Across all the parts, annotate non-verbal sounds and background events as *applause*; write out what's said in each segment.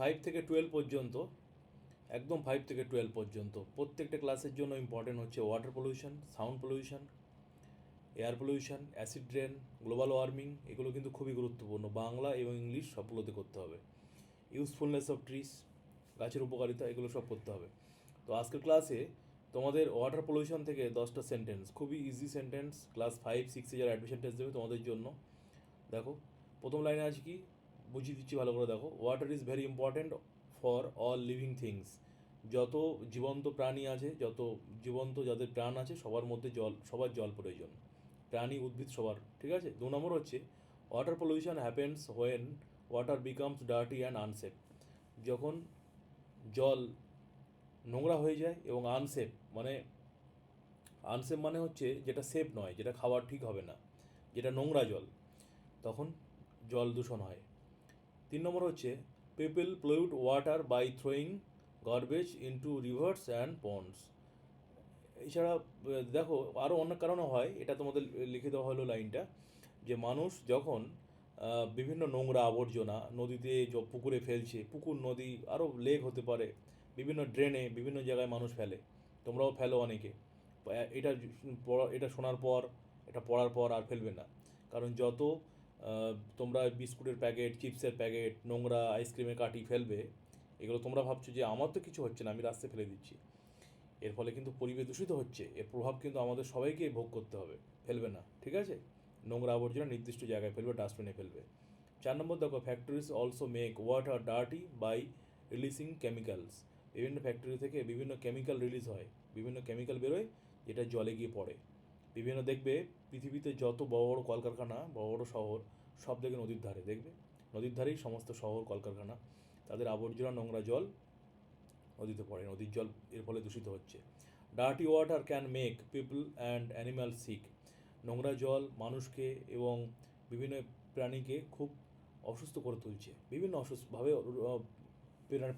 Five থেকে twelve পর্যন্ত, একদম ফাইভ থেকে টুয়েলভ পর্যন্ত। প্রত্যেকটা ক্লাসের জন্য ইম্পর্টেন্ট হচ্ছে water pollution sound pollution air pollution acid drain global warming এগুলো কিন্তু খুবই গুরুত্বপূর্ণ। বাংলা এবং ইংলিশ সবগুলোতে করতে হবে। ইউজফুলনেস অফ ট্রিস গাছের উপকারিতা, এগুলো সব করতে হবে। তো আজকের ক্লাসে তোমাদের ওয়াটার পলিউশন থেকে দশটা সেন্টেন্স খুবই ইজি সেন্টেন্স ক্লাস ফাইভ সিক্সে যারা অ্যাডমিশন টেস্ট দেবে তোমাদের জন্য। দেখো, প্রথম লাইনে আছে কি? বুঝিয়ে দিচ্ছি ভালো করে, দেখো। Water is very important for all living things যত জীবন্ত প্রাণী আছে, যত জীবন্ত যাদের প্রাণ আছে, সবার মধ্যে জল, সবার জল প্রয়োজন। প্রাণী উদ্ভিদ সবার, ঠিক আছে? দু নম্বর হচ্ছে water pollution happens when water becomes dirty and unsafe যখন জল নোংরা হয়ে যায় এবং আনসেফ মানে আনসেফ মানে হচ্ছে যেটা সেফ নয়, যেটা খাওয়ার ঠিক হবে না, যেটা নোংরা জল, তখন জল দূষণ হয়। তিন নম্বর হচ্ছে people pollute water by throwing garbage into rivers and ponds এছাড়া, দেখো আরও অনেক কারণে হয়, এটা তোমাদের লিখে দেওয়া হলো লাইনটা, যে মানুষ যখন বিভিন্ন নোংরা আবর্জনা নদীতে পুকুরে ফেলছে, পুকুর, নদী আরও লেক হতে পারে, বিভিন্ন ড্রেনে বিভিন্ন জায়গায় মানুষ ফেলে, তোমরাও ফেলো অনেকে এটা এটা শোনার পর, এটা পড়ার পর আর ফেলবে না, কারণ যত তোমরা বিস্কুটের প্যাকেট, চিপসের প্যাকেট, নোংরা আইসক্রিমের কাঠি ফেলবে, এগুলো তোমরা ভাবছ যে আমার তো কিছু হচ্ছে না, আমি রাস্তায় ফেলে দিচ্ছি। এর ফলে কিন্তু পরিবেশ দূষিত হচ্ছে, এর প্রভাব কিন্তু আমাদের সবাইকে ভোগ করতে হবে, ফেলবে না, ঠিক আছে? নোংরা আবর্জনা নির্দিষ্ট জায়গায় ফেলবে, ডাস্টবিনে ফেলবে। চার নম্বর দেখো factories also make water dirty by releasing chemicals বিভিন্ন ফ্যাক্টরি থেকে বিভিন্ন কেমিক্যাল রিলিজ হয়, বিভিন্ন কেমিক্যাল বেরোয়, যেটা জলে গিয়ে পড়ে। বিভিন্ন দেখবে পৃথিবীতে যত বড় বড় কলকারখানা, বড় বড় শহর, সব দেখবে নদীর ধারে, দেখবে? নদীর ধারেই সমস্ত শহর, কলকারখানা, তাদের আবর্জনা, নোংরা জল নদীতে পড়ে, নদীর জল এর ফলে দূষিত হচ্ছে। Dirty water can make people and animal sick নোংরা জল মানুষকে এবং বিভিন্ন প্রাণীকে খুব অসুস্থ করে তুলছে। বিভিন্ন অসুস্থভাবে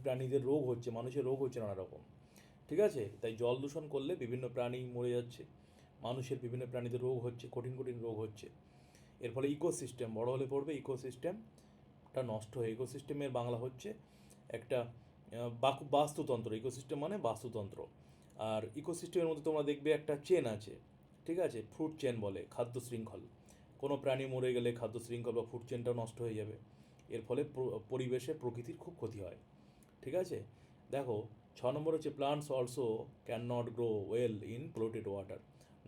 প্রাণীদের রোগ হচ্ছে, মানুষের রোগ হচ্ছে নানা রকম। ঠিক আছে? তাই জল দূষণ করলে বিভিন্ন প্রাণী মরে যাচ্ছে। মানুষের বিভিন্ন প্রাণীদের রোগ হচ্ছে, কঠিন কঠিন রোগ হচ্ছে। এর ফলে ইকোসিস্টেম বড় হলে পড়বে ইকোসিস্টেমটা নষ্ট হয়ে ইকোসিস্টেমের বাংলা হচ্ছে একটা বাস্তুতন্ত্র। ইকোসিস্টেম মানে বাস্তুতন্ত্র। আর ইকোসিস্টেমের মধ্যে তোমরা দেখবে একটা চেন আছে, ঠিক আছে? ফুড চেন বলে, খাদ্য শৃঙ্খল। কোনো প্রাণী মরে গেলে খাদ্য শৃঙ্খল বা ফুড চেনটাও নষ্ট হয়ে যাবে। এর ফলে পরিবেশে প্রকৃতির খুব ক্ষতি হয়, ঠিক আছে? দেখো, ছ নম্বর হচ্ছে plants also can not grow well in polluted water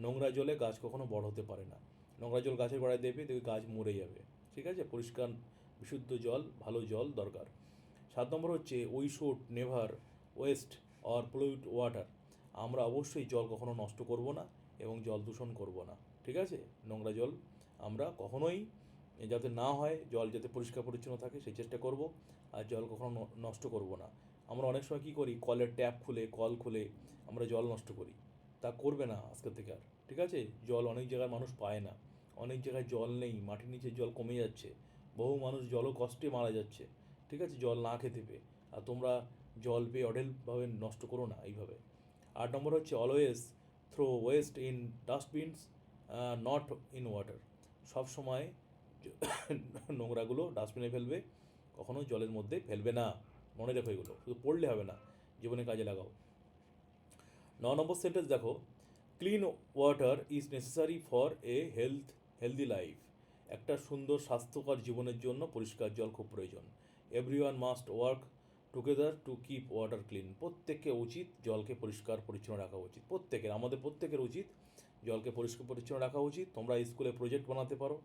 নোংরা জলে গাছ কখনো বড় হতে পারে না। নোংরা জল গাছের গোড়ায় দেবে, দেখবে গাছ মরে যাবে। ঠিক আছে? পরিষ্কার, বিশুদ্ধ জল, ভালো জল দরকার। সাত নম্বর হচ্ছে we should never, waste or pollute water আমরা অবশ্যই জল কখনো নষ্ট করব না এবং জল দূষণ করব না। ঠিক আছে? নোংরা জল আমরা কখনোই যাতে না হয়, জল যাতে পরিষ্কার পরিচ্ছন্ন থাকে, সেই চেষ্টা করব। আর জল কখনো নষ্ট করব না। আমরা অনেক সময় কী করি? কলের ট্যাপ খুলে, কল খুলে আমরা জল নষ্ট করি। তা করবে না আজকের থেকে আর, ঠিক আছে? জল অনেক জায়গায় মানুষ পায় না। অনেক জায়গায় জল নেই, মাটির নিচে জল কমে যাচ্ছে। বহু মানুষ জলও কষ্টে মারা যাচ্ছে, ঠিক আছে? জল না খেতে পেয়ে। আর তোমরা জল পেয়ে অডেলভাবে নষ্ট করো না এইভাবে। আট নম্বর হচ্ছে always throw waste in dustbins not in water সব সময় *coughs* নোংরাগুলো ডাস্টবিনে ফেলবে, কখনো জলের মধ্যে ফেলবে না। মনে রেখো এগুলো, শুধু পড়লে হবে না, জীবনে কাজে লাগাও। ন নম্বর সেন্টেন্স দেখো clean water is necessary for a health healthy life একটা সুন্দর, স্বাস্থ্যকর জীবনের জন্য পরিষ্কার জল খুব প্রয়োজন। Every one must work together to keep water clean প্রত্যেককে উচিত জলকে পরিষ্কার পরিচ্ছন্ন রাখা উচিত। প্রত্যেকের, আমাদের প্রত্যেকের উচিত জলকে পরিষ্কার পরিচ্ছন্ন রাখা উচিত। তোমরা স্কুলে প্রজেক্ট বানাতে পারো।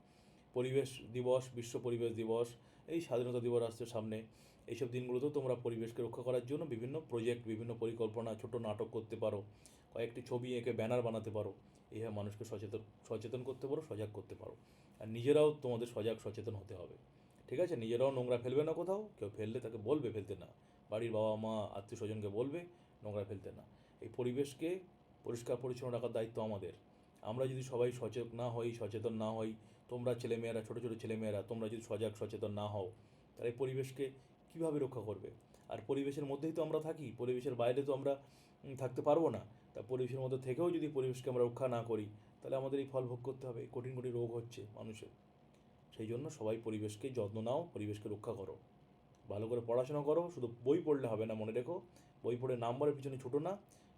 পরিবেশ দিবস, বিশ্ব পরিবেশ দিবস, এই স্বাধীনতা দিবস আসছে সামনে। এইসব দিনগুলোতেও তোমরা পরিবেশকে রক্ষা করার জন্য বিভিন্ন প্রজেক্ট বিভিন্ন পরিকল্পনা, ছোট নাটক করতে পারো, কয়েকটি ছবি এঁকে ব্যানার বানাতে পারো। এইভাবে মানুষকে সচেতন সচেতন করতে পারো, সজাগ করতে পারো। আর নিজেরাও তোমাদের সজাগ, সচেতন হতে হবে। ঠিক আছে? নিজেরাও নোংরা ফেলবে না কোথাও। কেউ ফেললে তাকে বলবে ফেলতে না। বাড়ির বাবা মা, আত্মীয় স্বজনকে বলবে নোংরা ফেলতে না। এই পরিবেশকে পরিষ্কার, পরিচ্ছন্ন রাখার দায়িত্ব আমাদের। আমরা যদি সবাই সচেতন না হই, সচেতন না হই, তোমরা ছেলেমেয়েরা, ছোটো ছোটো ছেলেমেয়েরা, তোমরা যদি সজাগ, সচেতন না হও, তাহলে পরিবেশকে কীভাবে রক্ষা করবে? আর পরিবেশের মধ্যেই তো আমরা থাকি, পরিবেশের বাইরে তো আমরা থাকতে পারব না। তা পরিবেশের মধ্যে থেকেও যদি পরিবেশকে আমরা রক্ষা না করি, তাহলে আমাদের এই ফল ভোগ করতে হবে কঠিন কঠিন রোগ হচ্ছে মানুষের। সেই জন্য সবাই পরিবেশকে যত্ন নাও, পরিবেশকে রক্ষা করো। ভালো করে পড়াশোনা করো, শুধু বই পড়লে হবে না, মনে রেখো। বই পড়ে নাম্বারের পিছনে ছোটো না,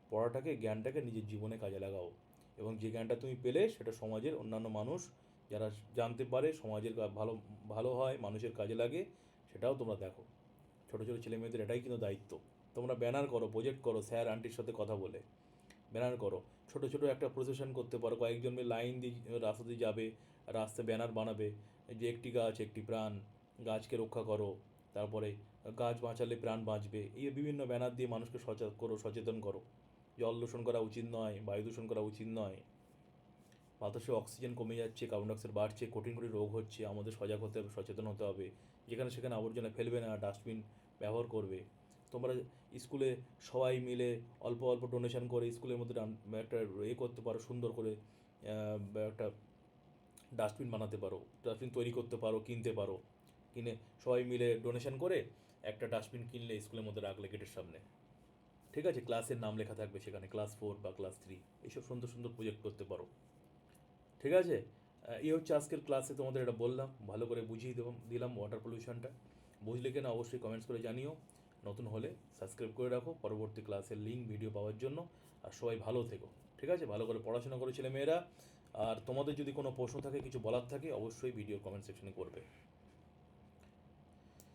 পড়াটাকে, জ্ঞানটাকে নিজের জীবনে কাজে লাগাও। এবং যে জ্ঞানটা তুমি পেলে, সেটা সমাজের অন্যান্য মানুষ, যারা জানতে পারে, সমাজের ভালো ভালো হয়, মানুষের কাজে লাগে, সেটাও তোমরা দেখো। ছোটো ছোটো ছেলে মেয়েদের, এটাই কিন্তু দায়িত্ব। তোমরা ব্যানার করো প্রজেক্ট করো স্যার আন্টির সাথে কথা বলে। ব্যানার করো। ছোটো ছোটো একটা প্রসেশন করতে পারো। কয়েকজন মিলে লাইন দিয়ে রাস্তা দিয়ে যাবে, রাস্তায় ব্যানার বানাবে। যে একটি গাছ, একটি প্রাণ, গাছকে রক্ষা করো। তারপরে গাছ বাঁচালে প্রাণ বাঁচবে। এই বিভিন্ন ব্যানার দিয়ে মানুষকে সচেতন করো সচেতন করো। জল দূষণ করা উচিত নয়, বায়ু দূষণ করা উচিত নয়। বাতাসে অক্সিজেন কমে যাচ্ছে কার্বন ডাইঅক্সাইড বাড়ছে, কঠিন কঠিন রোগ হচ্ছে, আমাদের সজাগ হতে হবে, সচেতন হতে হবে। যেখানে সেখানে আবর্জনা ফেলবে না ডাস্টবিন ব্যবহার করবে। তোমরা স্কুলে সবাই মিলে অল্প অল্প ডোনেশন করে, স্কুলের মধ্যে একটা এ করতে পারো, সুন্দর করে একটা ডাস্টবিন বানাতে পারো ডাস্টবিন তৈরি করতে পারো, কিনতে পারো। কিনে সবাই মিলে ডোনেশন করে একটা ডাস্টবিন কিনলে স্কুলের মধ্যে রাখলে গেটের সামনে। ঠিক আছে? ক্লাসের নাম লেখা থাকবে সেখানে ক্লাস ফোর বা ক্লাস থ্রি এইসব সুন্দর সুন্দর প্রজেক্ট করতে পারো। ঠিক আছে? এই হচ্ছে আজকের ক্লাসে তোমাদের এটা বললাম। ভালো করে বুঝিয়ে দেব দিলাম ওয়াটার পলিউশনটা বুঝলে কেনা অবশ্যই কমেন্টস করে জানিও। নতুন হলে সাবস্ক্রাইব করে রাখো। পরবর্তী ক্লাসের লিঙ্ক ভিডিও পাওয়ার জন্য। আর সবাই ভালো থেকো। ঠিক আছে? ভালো করে পড়াশোনা করে ছেলে মেয়েরা আর তোমাদের যদি কোনো প্রশ্ন থাকে, কিছু বলার থাকে, অবশ্যই ভিডিও কমেন্ট সেকশনে করবে।